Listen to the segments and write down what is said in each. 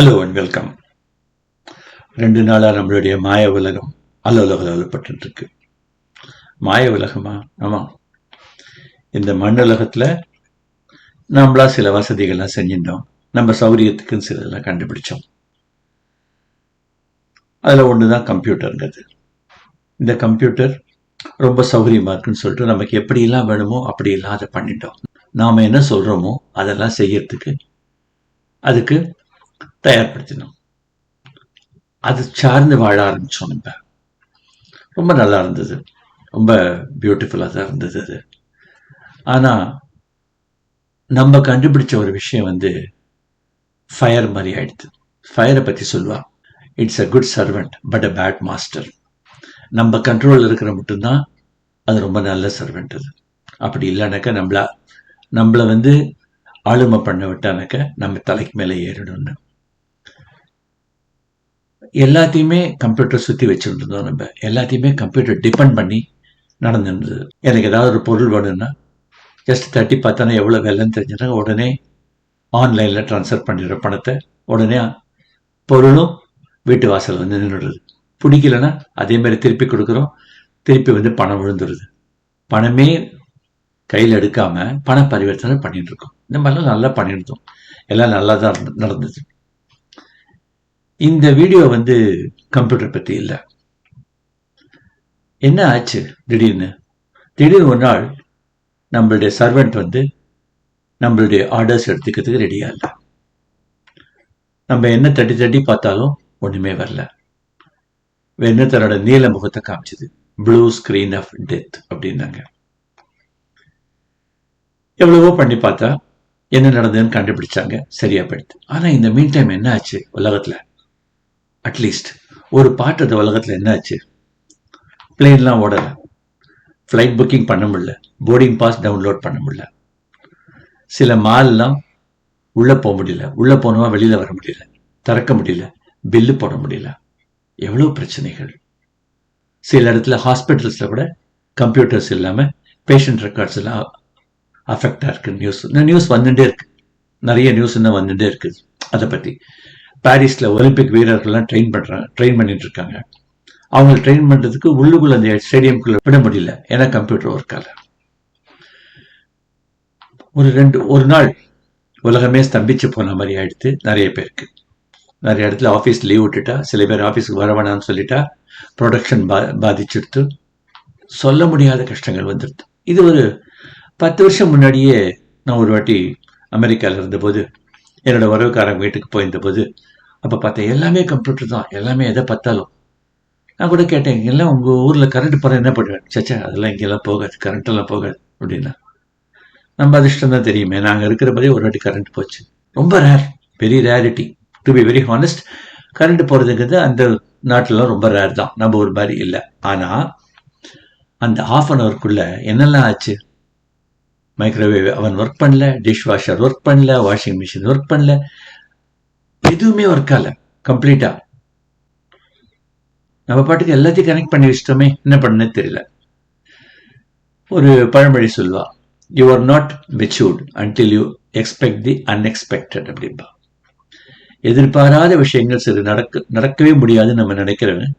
Hello and welcome ரெண்டு நாளாக நம்மளுடைய மாய உலகம் அல்லோலகப்பட்டு இருக்கு மாய உலகமா? ஆமாம் இந்த மண்ணுலகத்தில் நம்மளா சில வசதிகள்லாம் செஞ்சிருந்தோம். நம்ம சௌரியத்துக்குன்னு சிலதெல்லாம் கண்டுபிடிச்சோம். அதில் ஒன்று தான் கம்ப்யூட்டருங்கிறது. இந்த கம்ப்யூட்டர் ரொம்ப சௌகரியமாக இருக்குன்னு சொல்லிட்டு நமக்கு எப்படியெல்லாம் வேணுமோ அப்படியெல்லாம் அதை பண்ணிட்டோம். நாம் என்ன சொல்கிறோமோ அதெல்லாம் செய்யறதுக்கு அதுக்கு தயார்படுத்தினோம். அது சார்ந்து வாழ ஆரம்பித்தோம் நம்ம ரொம்ப நல்லா இருந்தது. ரொம்ப பியூட்டிஃபுல்லாக தான் இருந்தது அது. ஆனால் நம்ம கண்டுபிடிச்ச ஒரு விஷயம் வந்து ஃபயர் மாதிரி ஆயிடுது. ஃபயரை பற்றி சொல்லுவா it's a good servant but a bad master நம்ம கண்ட்ரோலில் இருக்கிற மட்டும்தான் அது ரொம்ப நல்ல சர்வெண்ட் அது. அப்படி இல்லைனாக்கா நம்மளா நம்மளை வந்து ஆளுமை பண்ண விட்டானாக்க நம்ம தலைக்கு மேலே ஏறிடும்னு எல்லாத்தையுமே கம்ப்யூட்டர் சுற்றி வச்சுருந்தோம் நம்ம. எல்லாத்தையுமே கம்ப்யூட்டர் டிபெண்ட் பண்ணி நடந்துருந்தது. எனக்கு ஏதாவது ஒரு பொருள் வேணும்னா ஜஸ்ட் தட்டி பார்த்தோன்னா எவ்வளோ விலைன்னு தெரிஞ்சுன்னா உடனே ஆன்லைனில் ட்ரான்ஸ்ஃபர் பண்ணிடுற பணத்தை உடனே பொருளும் வீட்டு வாசல் வந்து நின்றுடுது. பிடிக்கலன்னா அதே மாதிரி திருப்பி கொடுக்குறோம். திருப்பி வந்து பணம் விழுந்துடுது பணமே கையில் எடுக்காமல் பண பரிவர்த்தனை பண்ணிகிட்டு இருக்கோம். இந்த மாதிரிலாம் நல்லா பண்ணியிருந்தோம். எல்லாம் நல்லா தான் நடந்தது. இந்த வீடியோ வந்து கம்ப்யூட்டர் பற்றி இல்லை. என்ன ஆச்சு திடீர்னு? திடீர்னு ஒரு நாள் நம்மளுடைய சர்வெண்ட் வந்து நம்மளுடைய ஆர்டர்ஸ் எடுத்துக்கிறதுக்கு ரெடியாக இல்லை. நம்ம என்ன தட்டி தட்டி பார்த்தாலும் ஒன்றுமே வரல. வேணு தன்னோட நீல முகத்தை காமிச்சது. ப்ளூ ஸ்க்ரீன் ஆஃப் டெத் அப்படின்னாங்க. எவ்வளவோ பண்ணி பார்த்தா என்ன நடந்ததுன்னு கண்டுபிடிச்சாங்க. சரியா போயிடுது. ஆனால் இந்த மீன் டைம் என்ன ஆச்சு உலகத்தில்? அட்லீஸ்ட் ஒரு பாட்டு அந்த உலகத்தில் என்னாச்சு? பிளெயின்லாம் ஓடலை. ஃப்ளைட் புக்கிங் பண்ண முடியல. போர்டிங் பாஸ் டவுன்லோட் பண்ண முடியல. சில மால்லாம் உள்ளே போக முடியல. உள்ளே போனவா வெளியில் வர முடியல. திறக்க முடியல. பில்லு போட முடியல. எவ்வளோ பிரச்சனைகள். சில இடத்துல ஹாஸ்பிட்டல்ஸில் கூட கம்ப்யூட்டர்ஸ் இல்லாமல் பேஷண்ட் ரெக்கார்ட்ஸ் எல்லாம் அஃபெக்டாக இருக்கு. நியூஸ் இந்த நியூஸ் வந்துட்டே இருக்கு. நிறைய நியூஸ் இன்னும் வந்துட்டே இருக்குது அதை பற்றி பாரிஸில் ஒலிம்பிக் வீரர்கள்லாம் ட்ரெயின் பண்ணுறாங்க ட்ரெயின் பண்ணிட்டு இருக்காங்க அவங்க ட்ரெயின் பண்ணுறதுக்கு உள்ளுக்குள்ள அந்த ஸ்டேடியம்குள்ளே விட முடியல. ஏன்னா கம்ப்யூட்டர் ஒர்க் ஆகல ஒரு ரெண்டு ஒரு நாள் உலகமே ஸ்தம்பிச்சு போன மாதிரி ஆயிடுத்து நிறைய பேருக்கு. நிறைய இடத்துல ஆஃபீஸ் லீவ் விட்டுட்டா சில பேர் ஆஃபீஸுக்கு வர வேணாம்னு சொல்லிட்டா ப்ரொடக்ஷன் பா பாதிச்சுடுத்து. சொல்ல முடியாத கஷ்டங்கள் வந்துடுது இது ஒரு பத்து வருஷம் முன்னாடியே நான் ஒரு வாட்டி அமெரிக்காவில் இருந்தபோது என்னோட உறவுக்காரங்க வீட்டுக்கு போயிருந்தபோது அப்போ பார்த்தேன் எல்லாமே கம்ப்யூட்டர் தான் எல்லாமே எதை பார்த்தாலும். நான் கூட கேட்டேன் எல்லாம் உங்கள் ஊரில் கரண்ட் போகிற என்ன பண்ணுவேன்? சச்சா அதெல்லாம் இங்கெல்லாம் போகாது கரண்ட்டெல்லாம் போகாது அப்படின்னா. நம்ம அதிர்ஷ்டம் தான் தெரியுமே நாங்கள் இருக்கிற மாதிரி ஒரு வாட்டி கரண்ட் போச்சு. ரொம்ப rare very rarity to be very honest current போகிறதுங்கிறது அந்த நாட்டிலலாம் ரொம்ப ரேர் தான். நம்ம ஒரு மாதிரி இல்லை. ஆனால் அந்த ஆஃப் அன் அவருக்குள்ளே என்னெல்லாம் ஆச்சு? மைக்ரோவேவ் அவன் ஒர்க் பண்ணல டிஷ் வாஷர் ஒர்க் பண்ணல வாஷிங் மிஷின் ஒர்க் பண்ணல. எதுவுமே ஒர்க் ஆகல கம்ப்ளீட்டா நம்ம பாட்டுக்கு எல்லாத்தையும் கனெக்ட் பண்ணி வச்சிட்டோமே என்ன பண்ணனே தெரியல. ஒரு பழமொழி சொல்வா you are not matured until you expect the unexpected அப்படின்பா எதிர்பாராத விஷயங்கள் சிறு நடக்க நடக்கவே முடியாதுன்னு நம்ம நினைக்கிறவன்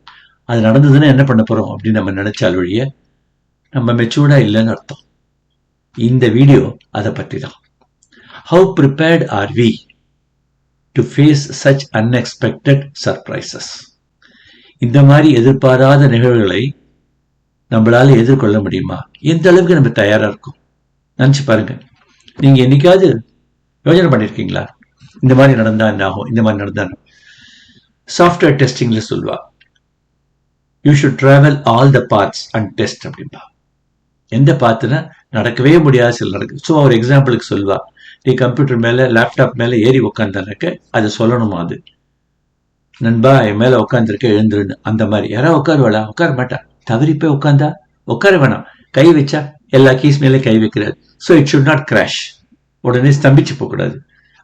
அது நடந்ததுன்னா என்ன பண்ண போறோம் அப்படின்னு நம்ம நினைச்சால் வழிய நம்ம மெச்சூர்டா இல்லைன்னு அர்த்தம். இந்த வீடியோ அதை பற்றி தான் how prepared are we to face such unexpected surprises இந்த மாதிரி எதிர்பாராத நிகழ்வுகளை நம்மளால எதிர்கொள்ள முடியுமா? எந்த அளவுக்கு நம்ம தயாரா இருக்கோம்? நினச்சி பாருங்க. நீங்க என்னைக்காவது யோஜனை பண்ணியிருக்கீங்களா இந்த மாதிரி நடந்தா என்ன ஆகும்? இந்த மாதிரி நடந்தா சாஃப்ட்வேர் டெஸ்டிங்ல சொல்வா you should travel all the parts and test அப்படின்பா எந்த பார்த்துனா நடக்கவே முடியாத சில நடக்குது ஸோ ஒரு எக்ஸாம்பிளுக்கு சொல்வா நீ கம்ப்யூட்டர் மேலே லேப்டாப் மேலே ஏறி உட்காந்துருக்க அது சொல்லணுமா அது? நண்பா என் மேலே உட்காந்துருக்க எழுந்துருன்னு. அந்த மாதிரி. யாராவது உட்காருவாளா? உட்கார மாட்டா. தவறி போய் உட்காந்தா? உட்கார வேணாம். கை வச்சா எல்லா கீஸ் மேலே கை வைக்கிறாரு. So it should not crash உடனே ஸ்தம்பிச்சு போகக்கூடாது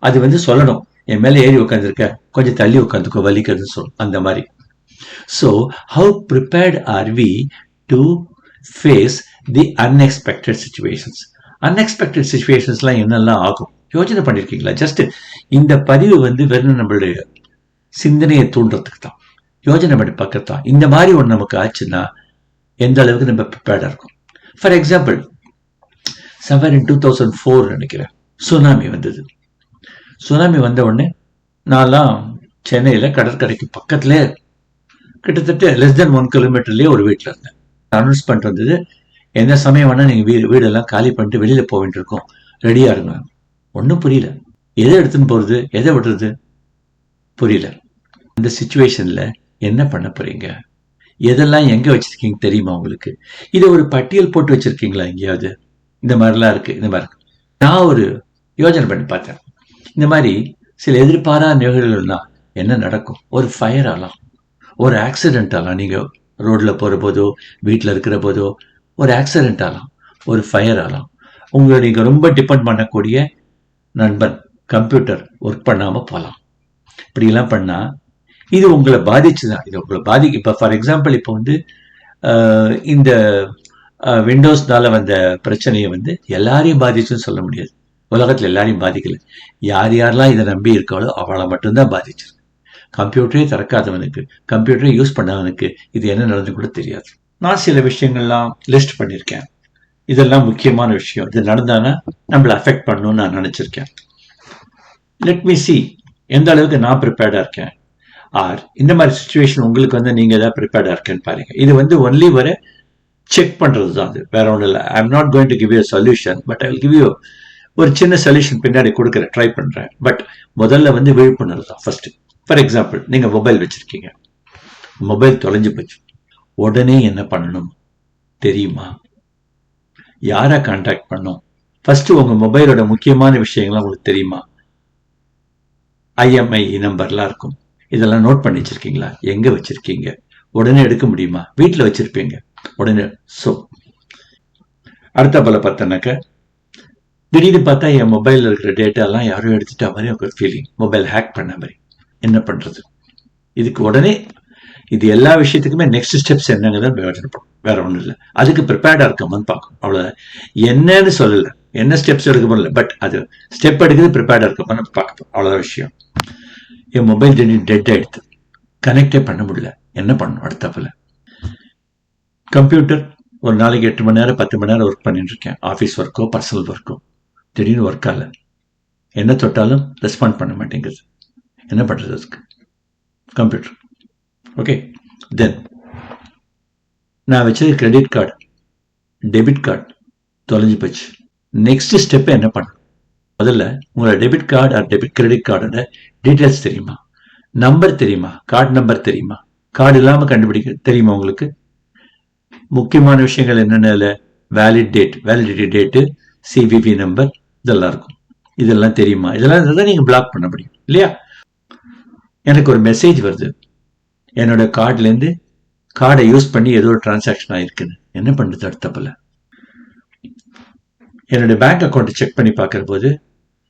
அது வந்து சொல்லணும். என் மேலே ஏறி உட்காந்துருக்க கொஞ்சம் தள்ளி உட்காந்துக்கோ வலிக்கிறதுன்னு சொல்லும் அந்த மாதிரி. So how prepared are we to face the unexpected situations unexpected சுச்சுவேஷன்ஸ்லாம் என்னெல்லாம் ஆகும்? யோஜனை பண்ணியிருக்கீங்களா ஜஸ்ட் இந்த பதிவு வந்து வெறும் நம்மளுடைய சிந்தனையை தூண்டுறதுக்கு தான். யோஜனை பண்ணி பார்க்கத்தான் இந்த மாதிரி ஒன்று நமக்கு ஆச்சுன்னா எந்த அளவுக்கு நம்ம ப்ரிப்பேர்டாக இருக்கும்? For example somewhere in two thousand four நினைக்கிறேன் சுனாமி வந்தது. சுனாமி வந்த உடனே நான்லாம் சென்னையில் கடற்கரைக்கு பக்கத்துலேயே கிட்டத்தட்ட லெஸ் தென் ஒன் கிலோமீட்டர்லேயே ஒரு வீட்டில் இருந்தேன். அனௌன்ஸ்மெண்ட் வந்தது எந்த சமயம் வேணால் நீங்கள் வீடு வீடெல்லாம் காலி பண்ணிட்டு வெளியில் போக வேண்டியிருக்கோம். ரெடியாக இருங்க. ஒன்றும் புரியல. எதை எடுத்துன்னு போகிறது எதை விடுறது? புரியல. இந்த சுச்சுவேஷனில் என்ன பண்ண போறீங்க? எதெல்லாம் எங்கே வச்சிருக்கீங்க தெரியுமா உங்களுக்கு? இதை ஒரு பட்டியல் போட்டு வச்சிருக்கீங்களா எங்கேயாவது? இந்த மாதிரிலாம் இருக்கு. இந்த மாதிரி. நான் ஒரு யோஜனை பண்ணி பார்த்தேன். இந்த மாதிரி சில எதிர்பாரா நிகழ்வுகள்னா என்ன நடக்கும்? ஒரு ஃபயர் ஆகலாம் ஒரு ஆக்சிடென்ட் ஆகலாம் நீங்கள் ரோட்டில் போகிற போதோ வீட்டில் இருக்கிற போதோ ஒரு ஆக்சிடென்ட் ஆகலாம் ஒரு ஃபயர் ஆகலாம் உங்களை நீங்கள் ரொம்ப டிபெண்ட் பண்ணக்கூடிய நண்பன் கம்ப்யூட்டர் ஒர்க் பண்ணாமல் போகலாம் இப்படிலாம் பண்ணால் இது உங்களை பாதிச்சு தான் இது உங்களை பாதி இப்போ ஃபார் எக்ஸாம்பிள் இப்போ வந்து இந்த விண்டோஸ்னால வந்த பிரச்சனையை வந்து எல்லாரையும் பாதிச்சுன்னு சொல்ல முடியாது. உலகத்தில் எல்லாரையும் பாதிக்கல. யார் யாரெல்லாம் இதை நம்பி இருக்காளோ அவளை மட்டும்தான் பாதிச்சிருக்கு. கம்ப்யூட்டரே திறக்காதவனுக்கு கம்ப்யூட்டரே யூஸ் பண்ணாதவனுக்கு இது என்ன நடந்து கூட தெரியாது. நான் சில விஷயங்கள்லாம் லிஸ்ட் பண்ணியிருக்கேன். இதெல்லாம் முக்கியமான விஷயம். இது நடந்தானா? நம்மளை அஃபெக்ட் பண்ணணும்னு நான் நினச்சிருக்கேன். லெட் மீ சி எந்த அளவுக்கு நான் ப்ரிப்பேர்டாக இருக்கேன்? ஆர் இந்த மாதிரி சுச்சுவேஷன் உங்களுக்கு வந்து நீங்கள் எதாவது ப்ரிப்பேர்டாக இருக்கேன்னு பாருங்க. இது வந்து ஒன்லி வர செக் பண்ணுறது தான் அது. வேற ஒன்றும் இல்லை. I am not going to give you solution but I will give you ஒரு சின்ன சொல்யூஷன் பின்னாடி கொடுக்குறேன் ட்ரை பண்ணுறேன் பட் முதல்ல வந்து விழிப்புணர்வு தான். ஃபர்ஸ்ட் ஃபார் எக்ஸாம்பிள் நீங்கள் மொபைல் வச்சுருக்கீங்க. மொபைல் தொலைஞ்சு போச்சு. உடனே என்ன பண்ணணும்? தெரியுமா? யாரை கான்டாக்ட் பண்ணும் ஃபர்ஸ்ட் உங்க மொபைலோட முக்கியமான விஷயங்கள்லாம் உங்களுக்கு தெரியுமா? ஐஎம்ஐ நம்பர்லாம் இருக்கும். இதெல்லாம் நோட் பண்ணி வச்சிருக்கீங்களா? எங்க வச்சிருக்கீங்க? உடனே எடுக்க முடியுமா? வீட்டில் வச்சிருப்பீங்க. உடனே ஸோ அடுத்த போல பார்த்தோன்னாக்க திடீர்னு பார்த்தா என் மொபைலில் இருக்கிற டேட்டாலாம் யாரும் எடுத்துட்டா மாதிரி ஒரு ஃபீலிங் மொபைல் ஹேக் பண்ண மாதிரி. என்ன பண்றது? இதுக்கு உடனே இது எல்லா விஷயத்துக்குமே நெக்ஸ்ட் ஸ்டெப்ஸ் என்னங்கிறத வேற ஒன்றும் இல்லை. அதுக்கு ப்ரிப்பேர்டாக இருக்கமான்னு பார்க்கும் அவ்வளோதான் என்னன்னு சொல்லலை. என்ன ஸ்டெப்ஸ் எடுக்க முடியல பட் அது ஸ்டெப் எடுக்கிறது ப்ரிப்பேர்டாக இருக்கமான்னு பார்க்கணும். அவ்வளோதான் விஷயம். என் மொபைல் திடீர்னு டெட் ஆகிடுது கனெக்டே பண்ண முடியல. என்ன பண்ணணும் அடுத்தப்பில் கம்ப்யூட்டர் ஒரு நாளைக்கு எட்டு மணி நேரம் பத்து மணி நேரம் ஒர்க் பண்ணிட்டு இருக்கேன். ஆஃபீஸ் ஒர்க்கோ பர்சனல் ஒர்க்கோ திடீர்னு ஒர்க் ஆகல. என்ன தொட்டாலும் ரெஸ்பாண்ட் பண்ண மாட்டேங்குது. என்ன பண்ணுறது அதுக்கு? கம்ப்யூட்டர் ஓகே தென் நான் வச்சது கிரெடிட் கார்டு டெபிட் கார்டு தொலைஞ்சு போச்சு. நெக்ஸ்ட் ஸ்டெப் என்ன பண்ணும் முதல்ல உங்களோட debit card or debit credit கார்டோட டீட்டெயில்ஸ் தெரியுமா? நம்பர் தெரியுமா? கார்டு நம்பர் தெரியுமா? கார்டு இல்லாமல் கண்டுபிடிக்க தெரியுமா உங்களுக்கு? முக்கியமான விஷயங்கள் என்னென்ன valid date validity date CVV number இதெல்லாம் இருக்கும். இதெல்லாம் தெரியுமா? இதெல்லாம் இருந்தால் நீங்கள் பிளாக் பண்ண முடியும். இல்லையா? எனக்கு ஒரு மெசேஜ் வருது. என்னோட கார்டுலேருந்து கார்டை யூஸ் பண்ணி ஏதோ ஒரு டிரான்சாக்ஷன் ஆயிருக்குது என்ன பண்ணுறது அடுத்தப்பில்? என்னோட பேங்க் அக்கௌண்ட்டை செக் பண்ணி பார்க்குற போது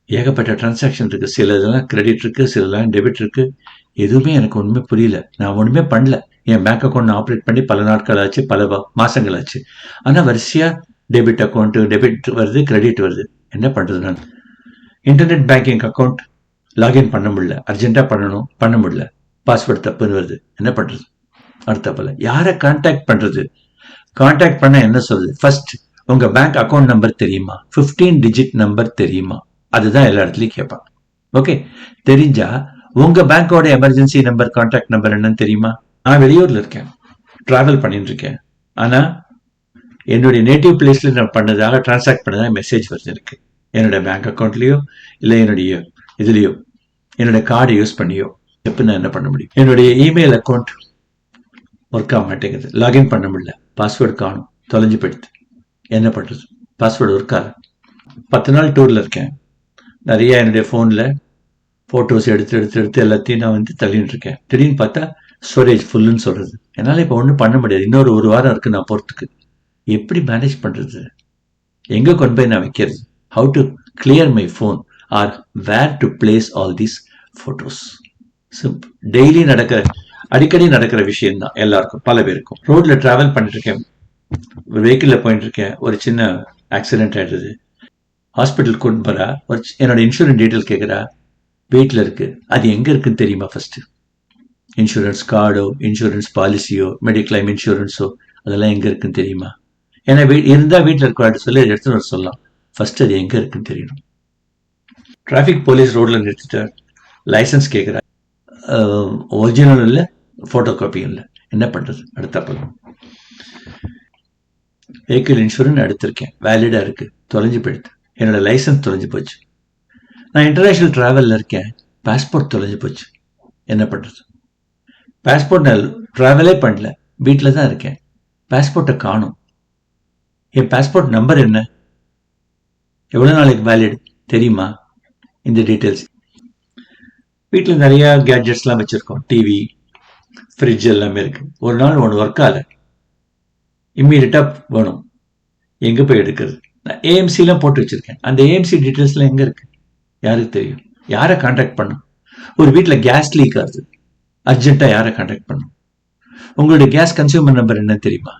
ஏகப்பட்ட டிரான்சாக்ஷன் இருக்குது சில இதெல்லாம் கிரெடிட் இருக்குது சிலதெல்லாம் டெபிட் இருக்குது எதுவுமே எனக்கு ஒன்றுமே புரியல. நான் ஒன்றுமே பண்ணல. என் பேங்க் அக்கௌண்ட் ஆப்ரேட் பண்ணி பல நாட்கள் ஆச்சு பல மாதங்கள் ஆச்சு ஆனால் வரிசையா டெபிட் அக்கௌண்ட்டு டெபிட் வருது கிரெடிட் வருது. என்ன பண்ணுறது நான்? இன்டர்நெட் பேங்கிங் அக்கௌண்ட் லாகின் பண்ண முடியல. அர்ஜென்ட்டாக பண்ணணும் பண்ண முடியல. பாஸ்வேர்டு தப்புன்னு வருது. என்ன பண்றது? போல யாரை கான்டாக்ட் பண்றது? கான்டாக்ட் பண்ண என்ன சொல்றது? ஃபர்ஸ்ட் உங்க பேங்க் அக்கௌண்ட் நம்பர் தெரியுமா? 15 டிஜிட் நம்பர் தெரியுமா? அதுதான் எல்லா இடத்துலயும் கேட்பான் ஓகே தெரிஞ்சா உங்க பேங்கோட எமர்ஜென்சி நம்பர் கான்டாக்ட் நம்பர் என்னன்னு தெரியுமா? நான் வெளியூர்ல இருக்கேன். டிராவல் பண்ணிட்டு இருக்கேன். ஆனா என்னுடைய நேட்டிவ் பிளேஸ்ல நான் பண்ணதாக டிரான்சாக்ட் பண்ணதாக மெசேஜ் வருது எனக்கு. என்னோட பேங்க் அக்கௌண்ட்லயோ இல்லை என்னுடைய இதுலயோ என்னோட கார்டை யூஸ் பண்ணியோ. எப்போ நான் என்ன பண்ண முடியும்? என்னுடைய இமெயில் அக்கௌண்ட் ஒர்க் ஆக மாட்டேங்குது. லாகின் பண்ண முடியல. பாஸ்வேர்டு காணும். தொலைஞ்சு போயிடுது. என்ன பண்ணுறது பாஸ்வேர்டு ஒர்க் ஆகல. பத்து நாள் டூரில் இருக்கேன். நிறைய என்னுடைய ஃபோனில் ஃபோட்டோஸ் எடுத்து எடுத்து எடுத்து எல்லாத்தையும் நான் வந்து தள்ளின்னு இருக்கேன். திடீர்னு பார்த்தா ஸ்டோரேஜ் ஃபுல்லுன்னு சொல்கிறது என்னால் இப்போ ஒன்றும் பண்ண முடியாது. இன்னொரு ஒரு வாரம் இருக்கு நான் போகிறதுக்கு எப்படி மேனேஜ் பண்ணுறது எங்கே கொண்டு போய் நான் வைக்கிறது? How to clear my phone or where to place all these photos daily நடக்கிற அடிக்கடி நடக்கிற விஷயம் தான் எல்லாருக்கும் பல பேருக்கும். ரோட்ல டிராவல் பண்ணிட்டு இருக்கேன் ஒரு வெஹிக்கிளில் போயிட்டு இருக்கேன் ஒரு சின்ன ஆக்சிடென்ட் ஆயிடுது. ஹாஸ்பிட்டல் கொண்டு போறா. ஒரு என்னோட இன்சூரன்ஸ் டீட்டெயில் கேட்குறா வீட்டில் இருக்கு. அது எங்க இருக்குன்னு தெரியுமா ஃபர்ஸ்ட் இன்சூரன்ஸ் கார்டோ இன்சூரன்ஸ் பாலிசியோ மெடிக்ளைம் இன்சூரன்ஸோ அதெல்லாம் எங்கே இருக்குன்னு தெரியுமா? ஏன்னா வீ இருந்தால் வீட்டில் இருக்க சொல்லி எடுத்துன்னு வர சொல்லலாம். ஃபர்ஸ்ட் அது எங்கே இருக்குன்னு தெரியணும். டிராஃபிக் போலீஸ் ரோட்ல நிறுத்திட்டார். லைசன்ஸ் கேட்குறா ஒரிஜினல் இல்லை ஃபோட்டோ காப்பியும் இல்லை என்ன பண்ணுறது அடுத்த பக்கம் வெஹிக்கிள் இன்சூரன்ஸ் எடுத்திருக்கேன் வேலிடாக இருக்குது தொலைஞ்சு போயிடுது என்னோட லைசன்ஸ் தொலைஞ்சு போச்சு நான் இன்டர்நேஷ்னல் ட்ராவலில் இருக்கேன் பாஸ்போர்ட் தொலைஞ்சு போச்சு என்ன பண்ணுறது பாஸ்போர்ட் நான் ட்ராவலே பண்ணல வீட்டில் தான் இருக்கேன் பாஸ்போர்ட்டை காணும் என் பாஸ்போர்ட் நம்பர் என்ன எவ்வளோ நாளைக்கு வேலிட் தெரியுமா இந்த டீட்டெயில்ஸ் வீட்டில் நிறையா கேட்ஜெட்ஸ்லாம் வச்சுருக்கோம். டிவி ஃப்ரிட்ஜ் எல்லாமே இருக்குது ஒரு நாள் ஒன்று ஒர்க் ஆகலை. இம்மீடியட்டாக வேணும். எங்கே போய் எடுக்கிறது? நான் ஏஎம்சிலாம் போட்டு வச்சுருக்கேன். அந்த ஏஎம்சி டீட்டெயில்ஸ்லாம் எங்கே இருக்குது யாருக்கு தெரியும்? யாரை காண்டாக்ட் பண்ணும்? ஒரு வீட்டில் கேஸ் லீக் ஆகுது. அர்ஜென்ட்டாக யாரை காண்டாக்ட் பண்ணும்? உங்களுடைய கேஸ் கன்சியூமர் நம்பர் என்ன தெரியுமா?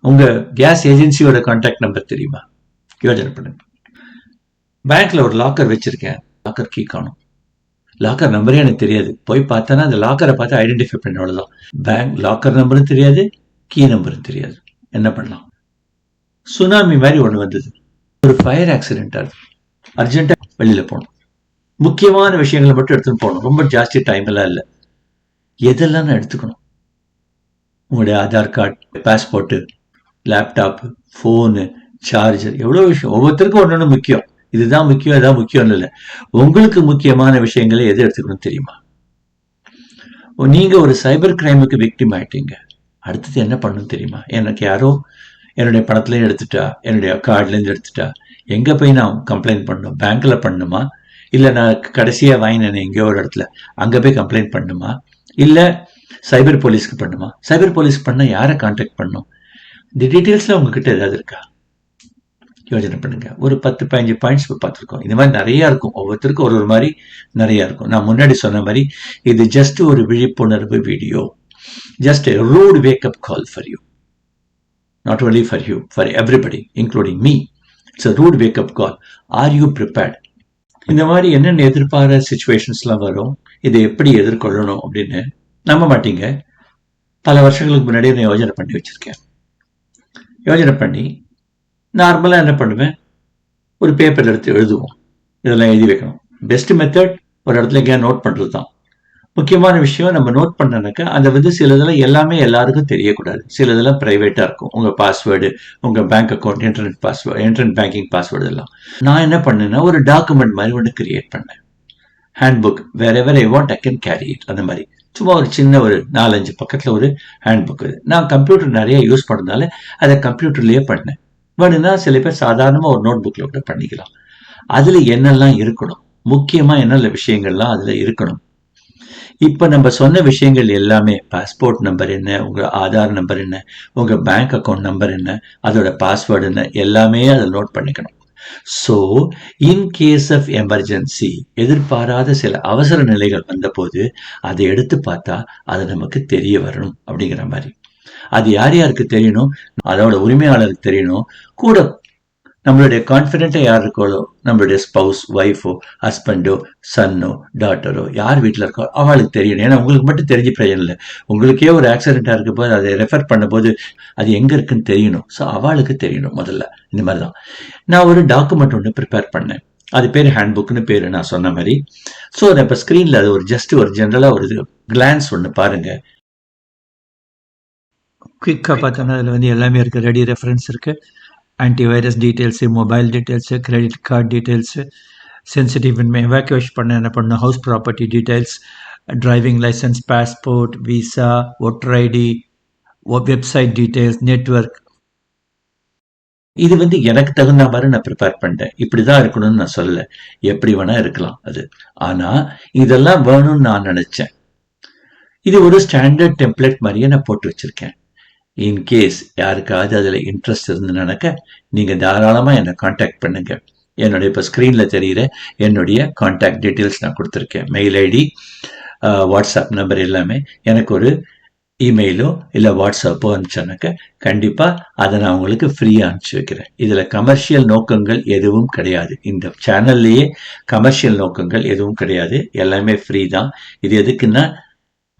உங்கள் கேஸ் ஏஜென்சியோட காண்டாக்ட் நம்பர் தெரியுமா? யோஜனை பண்ணுங்க. பேங்க்ல ஒரு லாக்கர் வச்சிருக்கேன். லாக்கர் கீ காணும். லாக்கர் நம்பரே எனக்கு தெரியாது. போய் பார்த்தேன்னா அந்த லாக்கரை பார்த்து ஐடென்டிஃபை பண்ண அவ்வளோதான் பேங்க் லாக்கர் நம்பரும் தெரியாது கீ நம்பரும் தெரியாது. என்ன பண்ணலாம்? சுனாமி மாதிரி ஒன்று வந்தது. ஒரு ஃபயர் ஆக்சிடென்ட் ஆகுது அர்ஜென்ட்டாக வெளியில் போகணும். முக்கியமான விஷயங்களை மட்டும் எடுத்துன்னு போகணும். ரொம்ப ஜாஸ்தி டைம் எல்லாம் இல்லை. எதெல்லாம் நான் எடுத்துக்கணும்? உங்களுடைய Aadhaar card passport laptop phone charger எவ்வளோ விஷயம். ஒவ்வொருத்தருக்கும் ஒன்று ஒன்று முக்கியம். இதுதான் முக்கியம் இதான் முக்கியம் இல்லை. உங்களுக்கு முக்கியமான விஷயங்களை எது எடுத்துக்கணும் தெரியுமா? நீங்க ஒரு சைபர் கிரைமுக்கு விக்டிம் ஆயிட்டீங்க. அடுத்தது என்ன பண்ணணும் தெரியுமா? எனக்கு யாரோ என்னுடைய பணத்துலேருந்து எடுத்துட்டா என்னுடைய கார்டுலேருந்து எடுத்துட்டா எங்கே போய் நான் கம்ப்ளைண்ட் பண்ணணும்? பேங்க்கில் பண்ணணுமா? இல்லை நான் கடைசியாக வாங்கினேன் எங்கேயோ ஒரு இடத்துல அங்கே போய் கம்ப்ளைண்ட் பண்ணணுமா இல்லை சைபர் போலீஸ்க்கு பண்ணுமா? சைபர் போலீஸ் பண்ணால் யாரை கான்டாக்ட் பண்ணும்? இந்த டீட்டெயில்ஸில் உங்ககிட்ட ஏதாவது இருக்கா? யோஜனை பண்ணுங்க. ஒரு பத்து பதினஞ்சு பாயிண்ட்ஸ் பார்த்துருக்கோம். இந்த மாதிரி நிறையா இருக்கும். ஒவ்வொருத்தருக்கும் ஒரு ஒரு மாதிரி நிறையா இருக்கும். நான் முன்னாடி சொன்ன மாதிரி இது ஜஸ்ட் ஒரு விழிப்புணர்வு video just rude wake up call for you not only for you for everybody including me it's a rude wake up call or you prepared இந்த மாதிரி என்னென்ன எதிர்பாராத சுச்சுவேஷன்ஸ்லாம் வரும்? இதை எப்படி எதிர்கொள்ளணும் அப்படின்னு நம்ப மாட்டீங்க. பல வருஷங்களுக்கு முன்னாடியே நான் யோஜனை பண்ணி வச்சிருக்கேன். யோஜனை பண்ணி நார்மலாக என்ன பண்ணுவேன்? ஒரு பேப்பர் எடுத்து எழுதுவோம். இதெல்லாம் எழுதி வைக்கணும். பெஸ்ட் மெத்தட் ஒரு இடத்துல எங்கேயா நோட் பண்ணுறது தான் முக்கியமான விஷயம் நம்ம நோட் பண்ணனாக்கா அதை வந்து சிலதெல்லாம் எல்லாமே எல்லாருக்கும் தெரியக்கூடாது. சிலதெல்லாம் ப்ரைவேட்டாக இருக்கும். உங்கள் பாஸ்வேர்டு உங்கள் bank account internet password internet banking password எல்லாம் நான் என்ன பண்ணேன்னா ஒரு டாக்குமெண்ட் மாதிரி ஒன்று கிரியேட் பண்ணேன். Handbook whatever I want I can carry it அந்த மாதிரி. சும்மா ஒரு சின்ன ஒரு நாலஞ்சு பக்கத்தில் ஒரு ஹேண்ட் புக் நான் கம்ப்யூட்டர் நிறைய யூஸ் பண்ணதால அதை கம்ப்யூட்டர்லேயே பண்ணேன். வேணும்னா சில பேர் சாதாரணமாக ஒரு நோட் புக்கில் கூட பண்ணிக்கலாம். அதில் என்னெல்லாம் இருக்கணும்? முக்கியமாக என்னென்ன விஷயங்கள்லாம் அதில் இருக்கணும்? இப்போ நம்ம சொன்ன விஷயங்கள் எல்லாமே பாஸ்போர்ட் நம்பர் என்ன உங்கள் ஆதார் நம்பர் என்ன உங்கள் பேங்க் அக்கௌண்ட் நம்பர் என்ன அதோட பாஸ்வேர்டு என்ன எல்லாமே அதில் நோட் பண்ணிக்கணும். So in case of emergency எதிர்பாராத சில அவசர நிலைகள் வந்தபோது அதை எடுத்து பார்த்தா அது நமக்கு தெரிய வரணும் அப்படிங்கிற மாதிரி. அது யார் யாருக்கு தெரியணும்? அதோட உரிமையாளருக்கு தெரியணும். கூட நம்மளுடைய கான்ஃபிடென்ட்டாக யார் இருக்காளோ? நம்மளுடைய ஸ்பவுஸ் ஒய்ஃபோ ஹஸ்பண்டோ சன்னோ டாட்டரோ யார் வீட்டில் இருக்கோ? அவளுக்கு தெரியணும். ஏன்னா உங்களுக்கு மட்டும் தெரிஞ்சு பிரயோஜனம் இல்லை. உங்களுக்கே ஒரு ஆக்சிடென்ட்டாக இருக்கும்போது போது அதை ரெஃபர் பண்ணும்போது அது எங்கே இருக்குன்னு தெரியணும். ஸோ அவளுக்கு தெரியணும் முதல்ல. இந்த மாதிரி தான் நான் ஒரு டாக்குமெண்ட் ஒன்று ப்ரிப்பேர் பண்ணேன். அது பேர் ஹேண்ட் புக்னு பேர் நான் சொன்ன மாதிரி. ஸோ அதை இப்போ ஸ்க்ரீனில் அது ஒரு ஜஸ்ட் ஒரு ஜென்ரலாக ஒரு கிளான்ஸ் ஒன்று பாருங்கள் குயிக்காக பார்த்தோன்னா அதில் வந்து எல்லாமே இருக்குது ரெடி ரெஃபரன்ஸ் இருக்குது antivirus details mobile details credit card details sensitive இன்மை எவாக்குவேஷன் பண்ண என்ன பண்ணணும் house property details driving licence passport visa voter ID website details network இது வந்து எனக்கு தகுந்த மாதிரி நான் ப்ரிப்பேர் பண்ணிட்டேன். இப்படி தான் இருக்கணும்னு நான் சொல்லலை. எப்படி வேணா இருக்கலாம் அது. ஆனால் இதெல்லாம் வேணும்னு நான் நினச்சேன். இது ஒரு ஸ்டாண்டர்ட் டெம்ப்ளேட் மாதிரியே நான் போட்டு வச்சுருக்கேன். இன்கேஸ் யாருக்காவது அதில் இன்ட்ரெஸ்ட் இருந்ததுனாக்க நீங்கள் தாராளமாக என்னை காண்டாக்ட் பண்ணுங்க. என்னுடைய இப்போ ஸ்க்ரீனில் தெரிகிற என்னுடைய காண்டாக்ட் டீட்டெயில்ஸ் நான் கொடுத்துருக்கேன். மெயில் ஐடி வாட்ஸ்அப் நம்பர் எல்லாமே எனக்கு ஒரு இமெயிலோ இல்லை வாட்ஸ்அப்போ அனுப்பிச்சோன்னாக்க கண்டிப்பாக அதை நான் உங்களுக்கு ஃப்ரீயாக அனுப்பிச்சி வைக்கிறேன். இதில் கமர்ஷியல் நோக்கங்கள் எதுவும் கிடையாது. இந்த சேனல்லையே கமர்ஷியல் நோக்கங்கள் எதுவும் கிடையாது. எல்லாமே ஃப்ரீ தான். இது எதுக்குன்னா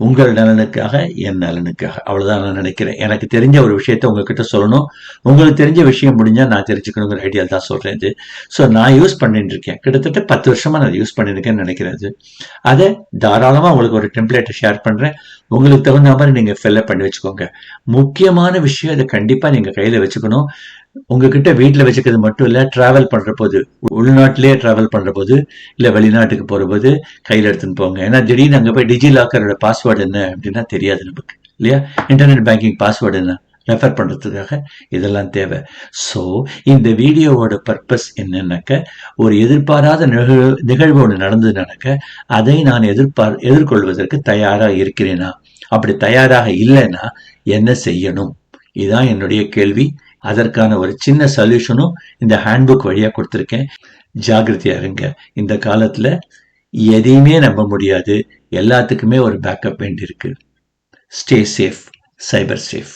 உங்கள் நலனுக்காக என் நலனுக்காக. அவ்வளவுதான் நான் நினைக்கிறேன். எனக்கு தெரிஞ்ச ஒரு விஷயத்த உங்ககிட்ட சொல்லணும். உங்களுக்கு தெரிஞ்ச விஷயம் முடிஞ்சா நான் தெரிஞ்சுக்கணுங்கிற ஐடியா தான் சொல்றேன் இது. ஸோ நான் யூஸ் பண்ணிட்டு இருக்கேன் கிட்டத்தட்ட பத்து வருஷமா நான் யூஸ் பண்ணிருக்கேன்னு நினைக்கிறேன் அது அதை தாராளமா உங்களுக்கு ஒரு டெம்ப்ளேட்டை ஷேர் பண்றேன். உங்களுக்கு தகுந்த மாதிரி நீங்க ஃபில்லப் பண்ணி வச்சுக்கோங்க. முக்கியமான விஷயம் இதை கண்டிப்பா நீங்க கையில வச்சுக்கணும். உங்ககிட்ட வீட்டில் வச்சுக்கிறது மட்டும் இல்லை டிராவல் பண்ற போது உள்நாட்டிலேயே டிராவல் பண்ற போது இல்லை வெளிநாட்டுக்கு போற போது கையில் எடுத்துன்னு போங்க. ஏன்னா திடீர்னு அங்கே போய் டிஜி லாக்கரோட பாஸ்வேர்டு என்ன அப்படின்னா தெரியாது நமக்கு இல்லையா? இன்டர்நெட் பேங்கிங் பாஸ்வேர்டு என்ன? ரெஃபர் பண்ணுறதுக்காக இதெல்லாம் தேவை. ஸோ இந்த வீடியோவோட பர்பஸ் என்னன்னாக்க ஒரு எதிர்பாராத நிகழ்வு நிகழ்வு ஒன்று நடந்ததுனாக்க அதை நான் எதிர்பார் எதிர்கொள்வதற்கு தயாராக இருக்கிறேனா? அப்படி தயாராக இல்லைன்னா என்ன செய்யணும்? இதுதான் என்னுடைய கேள்வி. அதற்கான ஒரு சின்ன சொல்யூஷனும் இந்த ஹேண்ட்புக் வழியாக கொடுத்துருக்கேன். ஜாகிரதையா இருங்க இந்த காலத்தில் எதையுமே நம்ப முடியாது. எல்லாத்துக்குமே ஒரு பேக்கப் வேண்டியிருக்கு. ஸ்டே சேஃப் சைபர் சேஃப்